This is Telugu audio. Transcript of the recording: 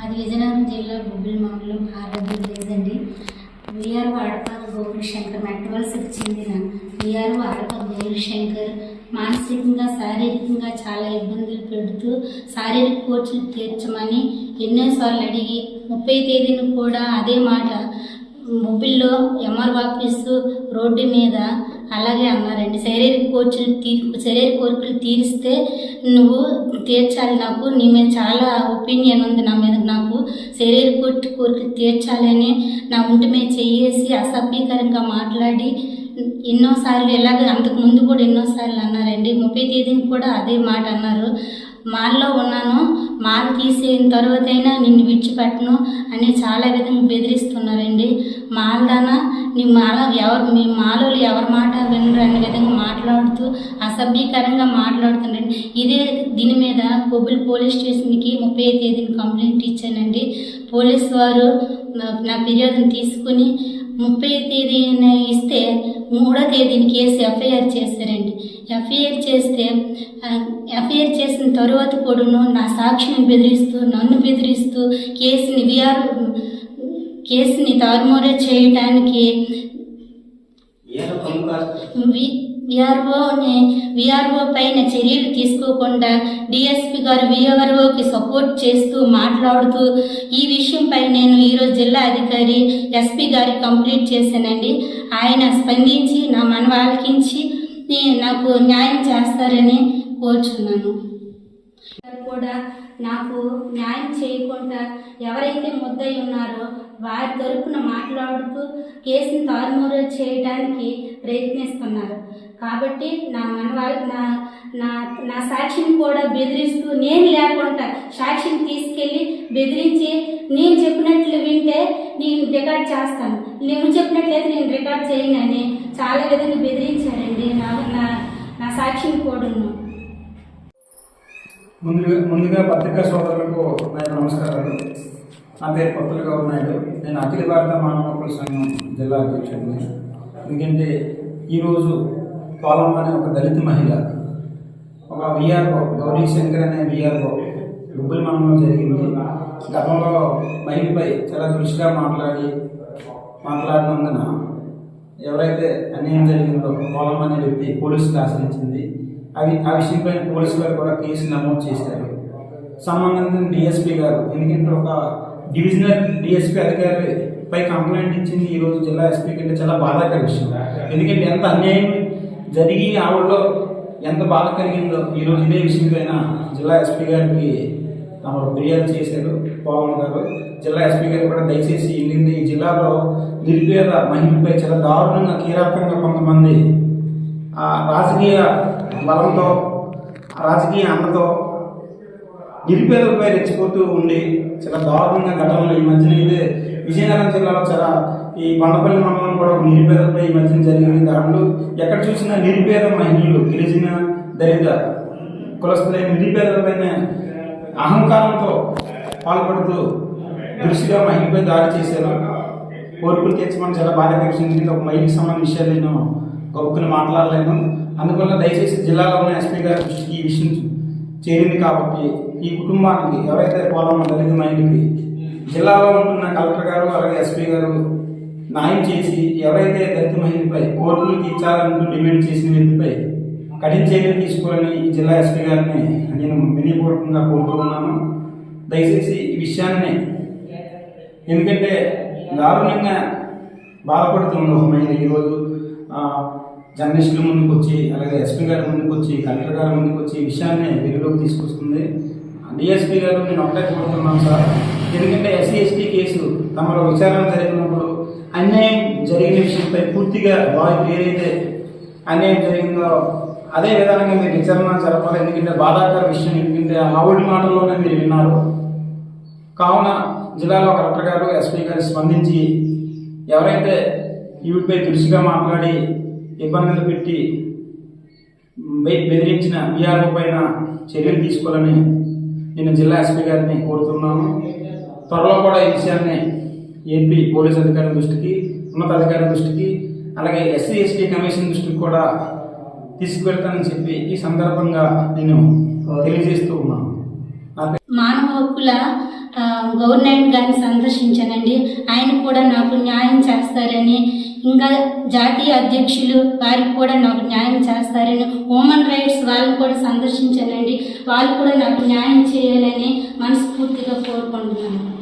మాది విజయనగరం జిల్లా గుబ్బిల్ మండలం ఆరోగ్య విలేజ్ అండి. విఆర్ అడప గౌరీ శంకర్ మెట్టవలసకు చెందిన విఆర్ఓ అడప గౌరీ శంకర్ మానసికంగా శారీరకంగా చాలా ఇబ్బందులు పెడుతూ శారీరక కోర్చులు తీర్చమని ఎన్నోసార్లు అడిగి ముప్పై తేదీని కూడా అదే మాట. మొబైల్లో ఎంఆర్ ఆఫీసు రోడ్డు మీద అలాగే అన్నారండి శారీరక కోర్చులు తీ శారీరక కోరికలు తీరిస్తే నువ్వు తీర్చాలి నాకు. నీ మీద చాలా ఒపీనియన్ ఉంది నా మీద. నాకు శారీరక కోర్టు కోరికలు తీర్చాలని నా ఒంటి మీద చేసి అసభ్యకరంగా మాట్లాడి ఎన్నోసార్లు ఇలాగే అంతకు ముందు కూడా ఎన్నోసార్లు అన్నారండి. ముప్పై తేదీని కూడా అదే మాట అన్నారు. మాల్లో ఉన్నాను మాల్ తీసిన తర్వాత అయినా నిన్ను విడిచిపెట్టను అని చాలా విధంగా బెదిరిస్తున్నారండి. మాలదానా? నీ మాల ఎవరు మీ మాలోలు ఎవరి మాట వినరు అనే విధంగా మాట్లాడుతూ అసభ్యకరంగా మాట్లాడుతున్నారండి ఇదే దీని మీద బొబ్బిలి పోలీస్ స్టేషన్కి ముప్పై తేదీని కంప్లైంట్ ఇచ్చానండి. పోలీస్ వారు నా- ఫిర్యాదును తీసుకుని ముప్పై తేదీన ఇస్తే మూడో తేదీని కేసు ఎఫ్ఐఆర్ చేశారండి. ఎఫ్ఐఆర్ చేస్తే ఎఫ్ఐఆర్ చేసిన తరువాత కూడాను నా సాక్షిని బెదిరిస్తూ నన్ను బెదిరిస్తూ కేసుని విఆర్ కేసుని తారుమారు చేయడానికి వి- విఆర్ఓని విఆర్ఓ పైన చర్యలు తీసుకోకుండా డిఎస్పి గారు విఆర్ఓకి సపోర్ట్ చేస్తూ మాట్లాడుతూ ఈ విషయంపై నేను ఈరోజు జిల్లా అధికారి ఎస్పీ గారికి కంప్లీట్ చేశానండి. ఆయన స్పందించి నా మనవ ఆలకించి నాకు న్యాయం చేస్తారని కోరుచున్నాను. కూడా నాకు న్యాయం చేయకుండా ఎవరైతే ముద్దయి ఉన్నారో వారి తరపున మాట్లాడుతూ కేసుని తారుమారు చేయడానికి ప్రయత్నిస్తున్నారు. కాబట్టి నా మనవారి నా నా నా సాక్షిని కూడా బెదిరిస్తూ నేను లేకుండా సాక్షిని తీసుకెళ్ళి బెదిరించి నేను చెప్పినట్లు వింటే నేను రికార్డ్ చేస్తాను. నువ్వు చెప్పినట్లయితే నేను రికార్డ్ చేయనని చాలా విధంగా బెదిరించారండి. నా నా నా సాక్షిని కూడాను. ముందుగా ముందుగా పత్రికా సోదరులకు నమస్కారాలు. నా పేరు కొత్తలు గౌరనాయుడు నేను అఖిల భారత మానవ హక్కుల సంఘం జిల్లా అధ్యక్షుడిని. ఎందుకంటే ఈరోజు పోలం అనే ఒక దళిత మహిళ ఒక విఆర్ఓ గౌరీ శంకర్ అనే విఆర్ఓ రుబ్బుల మనంలో జరిగింది. గతంలో మహిళపై చాలా దృష్టిగా మాట్లాడి మాట్లాడినందున ఎవరైతే అన్యాయం జరిగిందో పోలం అనే వ్యక్తి పోలీసులు ఆశ్రయించింది. అవి ఆ విషయంపై పోలీసు వారు కూడా కేసు నమోదు చేశారు. సంబంధించిన డిఎస్పీ గారు ఎందుకంటే ఒక డివిజనల్ డిఎస్పీ అధికారి పై కంప్లైంట్ ఇచ్చింది ఈ రోజు జిల్లా ఎస్పీ కంటే చాలా బాధాకర విషయం. ఎందుకంటే ఎంత అన్యాయం జరిగి ఆవిడలో ఎంత బాధ కలిగిందో ఈ రోజు ఇదే విషయంపైన జిల్లా ఎస్పీ గారికి తమరు ఫిర్యాదు చేశారు పవన్ గారు. జిల్లా ఎస్పీ గారు కూడా దయచేసి వెళ్ళింది ఈ జిల్లాలో నిరుపేద మహిళపై చాలా దారుణంగా కీలకంగా కొంతమంది ఆ రాజకీయ బలంతో రాజకీయ అండతో నిరుపేదలపై రెచ్చిపోతూ ఉండి చాలా దారుణంగా ఘటనలు ఈ మధ్యన ఇదే విజయనగరం జిల్లాలో చాలా ఈ బండపల్లి మండలం కూడా ఒక నిరుపేదలపై ఈ మధ్యన జరిగిన దాడులు ఎక్కడ చూసినా నిరుపేద మహిళలు గిరిజన దళిత కులస్తులైన నిరుపేదలపైన అహంకారంతో పాల్పడుతూ దృష్టిగా మహిళపై దాడి చేశారు. కోరికలు తెచ్చమని చాలా బాధ్యత విషయం ఒక మహిళకి సంబంధించిన విషయాలు నేను గొప్పని మాట్లాడలేను. అందువల్ల దయచేసి జిల్లాలో ఉన్న ఎస్పీ గారి దృష్టికి ఈ విషయం చేరింది కాబట్టి ఈ కుటుంబానికి ఎవరైతే పోలం దళిత మహిళకి జిల్లాలో ఉంటున్న కలెక్టర్ గారు అలాగే ఎస్పీ గారు న్యాయం చేసి ఎవరైతే దళిత మహిళపై కోర్టులు తీర్చాలంటూ డిమాండ్ చేసిన వ్యక్తిపై కఠిన చర్యలు తీసుకోవాలని ఈ జిల్లా ఎస్పీ గారిని నేను వినయపూర్వకంగా కోరుతున్నాను దయచేసి ఈ విషయాన్ని ఎందుకంటే దారుణంగా బాధపడుతుంది ఒక మహిళ ఈరోజు జర్నలిస్టుల ముందుకు వచ్చి అలాగే ఎస్పీ గారి ముందుకు వచ్చి కలెక్టర్ గారి ముందుకు వచ్చి ఈ విషయాన్ని వెలుగులోకి తీసుకొస్తుంది. డిఎస్పీ గారు నేను ఒకటే కోరుతున్నాను సార్. ఎందుకంటే ఎస్సీ ఎస్టీ కేసు తమలో విచారణ జరిగినప్పుడు అన్యాయం జరిగిన విషయంపై పూర్తిగా వారికి ఏదైతే అన్యాయం జరిగిందో అదే విధానంగా మీరు విచారణ జరపాలి. ఎందుకంటే బాధాకర విషయం ఎందుకంటే ఆవిడ మాటల్లోనే మీరు విన్నారు. కావున జిల్లాలో కలెక్టర్ గారు ఎస్పీ గారు స్పందించి ఎవరైతే ఈవిడిపై దురుసుగా మాట్లాడి ఇబ్బందులు పెట్టి బెదిరించిన బీఆర్ఓ పైన చర్యలు తీసుకోవాలని నేను జిల్లా ఎస్పీ గారిని కోరుతున్నాను. త్వరలో కూడా ఈ విషయాన్ని ఏపీ పోలీస్ అధికారుల దృష్టికి ఉన్నతాధికారుల దృష్టికి అలాగే ఎస్సీ ఎస్టీ కమిషన్ దృష్టికి కూడా తీసుకువెళ్తానని చెప్పి ఈ సందర్భంగా నేను తెలియజేస్తూ ఉన్నాను. మానవ హక్కుల గవర్నమెంట్ గారిని సందర్శించానండి. ఆయన కూడా నాకు న్యాయం చేస్తారని ఇంకా జాతీయ అధ్యక్షులు వారికి కూడా నాకు న్యాయం చేస్తారని హ్యూమన్ రైట్స్ వాళ్ళని కూడా సందర్శించానండి వాళ్ళు కూడా నాకు న్యాయం చేయాలని మనస్ఫూర్తిగా కోరుకుంటున్నాను.